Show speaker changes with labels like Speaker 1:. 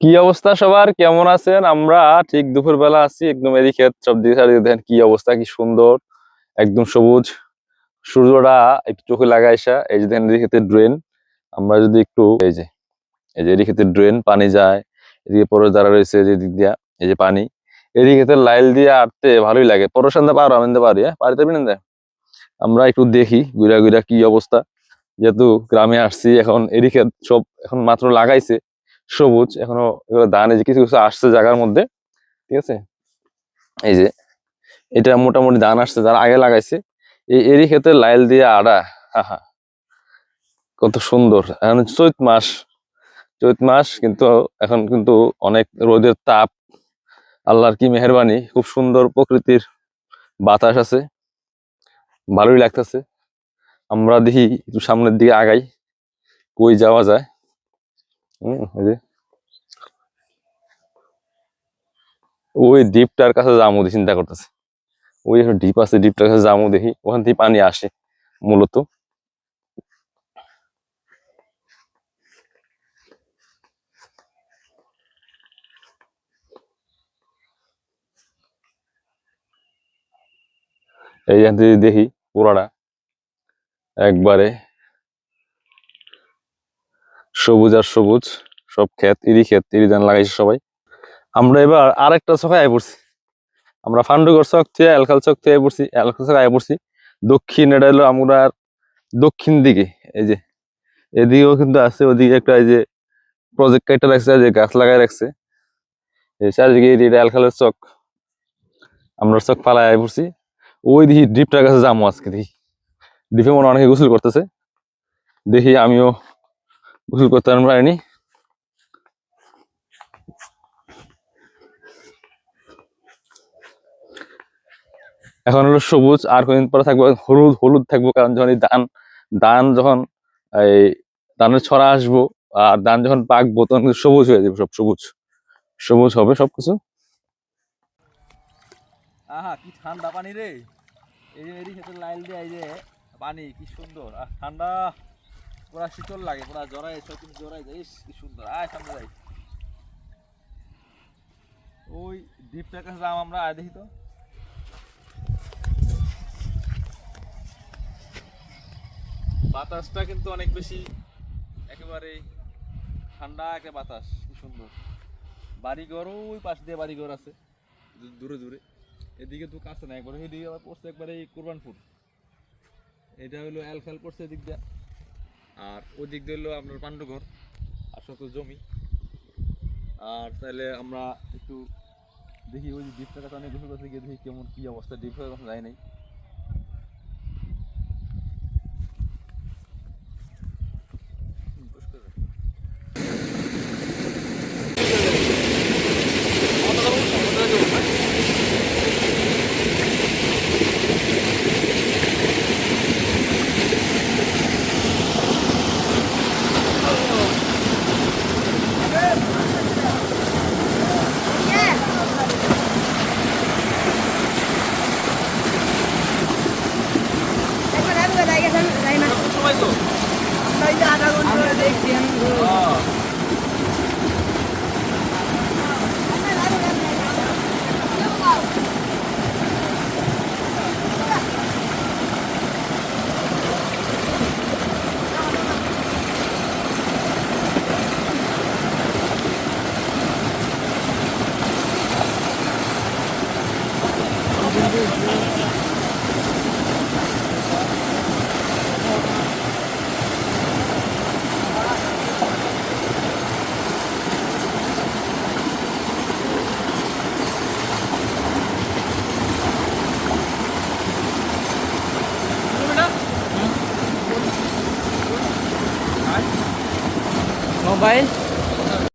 Speaker 1: কি অবস্থা সবার? কেমন আছেন? আমরা ঠিক দুপুর বেলা আছি, একদম এদিকে সব দিকে চারিদিকে দেখেন কি অবস্থা, কি সুন্দর। একদম সবুজ। সূর্যটা একটু চোখে লাগাইসা এই যে দেখেন এদিকে ড্রেন আমরা যদি একটু, এই যে এই যে এদিকে ড্রেন পানি যায়। এদিকে পরে যারা রয়েছে যে দিক দিয়া, এই যে পানি। এদিকে লাইল দিয়ে আটতে ভালোই লাগে। পরশান্তে পারো আমি পারি হ্যাঁ? পারিতে পারেন আমরা একটু দেখি, ঘুরা ঘুরা কি অবস্থা। যেহেতু গ্রামে আসছি, এখন এদিকে সব এখন মাত্র লাগাইছে। সবুজ, এখনও এগুলো এই যে কিছু কিছু আসছে জায়গার মধ্যে, ঠিক আছে? এই যে, এটা মোটামুটি ধান আসছে, যারা আগে লাগাইছে, এই এরই ক্ষেত্রে লাইল দিয়ে আড়া হা কত সুন্দর। এখন চৈত মাস চৈত মাস কিন্তু, এখন কিন্তু অনেক রোদের তাপ, আল্লাহর কি মেহরবানি, খুব সুন্দর প্রকৃতির বাতাস আছে, ভালোই লাগতেছে। আমরা দেখি একটু সামনের দিকে আগাই, কই যাওয়া যায়। ওই ডিপটার কাছে দেখি চিন্তা করতেছে। ওই দ্বীপ আছে ডিপটার কাছে যাব দেখি। ওখান থেকে পানি আসে, মূলত। এইখান থেকে দেখি পুরাটা। একবারে সবুজ আর সবুজ, সব ক্ষেত, ইরি ক্ষেত, ইরি ধান লাগাইছে সবাই। আমরা এবার আরেকটা চোখে আয় পড়ছি। আমরা ফান্ডুগর চক থেকে এলখাল চক থেকে পড়ছি, এলখাল চক আয় পড়ছি। দক্ষিণ এটা হলো আমরা দক্ষিণ দিকে, এই যে। এদিকেও কিন্তু আছে, ওদিকে একটা এই যে প্রজেক্ট কাইটা রাখছে যে গাছ লাগাই রাখছে। এই চারিদিকে এটা এলখালের চক। আমরা চক পালায় আয় পড়ছি। ওই দেখি ডিপটার কাছে যাব আজকে দেখি। ডিপে মনে অনেকে গোসল করতেছে। দেখি আমিও গোসল করতে পারিনি এখন হলো সবুজ, আর কদিন পরে থাকব, হলুদ হলুদ থাকব, কারণ যখন এই ধান ধান যখন এই ধানের ছড়া আসব, আর ধান যখন পাকবো, তখন সবুজ হয়ে যাবে সব, সবুজ। সবুজ হবে সবকিছু।
Speaker 2: আহা, কি ঠান্ডা পানি রে। এই যে ক্ষেত্রে লাইল দিয়ে, এই যে পানি, কি সুন্দর। আহ, ঠান্ডা। পুরা শীতল লাগে পুরা জড়াই সব কিছু জড়াই যায় ইস, কি সুন্দর। আয় সামনে যাই। ওই দ্বীপটার কাছে যাম আমরা আয় দেখি তো। বাতাসটা কিন্তু অনেক বেশি একেবারে ঠান্ডা একটা বাতাস কি সুন্দর। বাড়িঘর ওই পাশ দিয়ে বাড়িঘর আছে দূরে দূরে। এদিকে তো কাছে না একবার এদিকে আবার পড়ছে একবারে এই কোরবানপুর। এটা হলো এলখাল পড়ছে এদিক দিয়ে। আর ওদিক দিক দিয়ে হলো আপনার পাণ্ডুঘর আর শত জমি। আর তাহলে আমরা একটু দেখি ওই দ্বীপটার কাছে অনেক গোসল গিয়ে দেখি কেমন কী অবস্থা দ্বীপের কখন যায় নাই।
Speaker 3: Мобайль.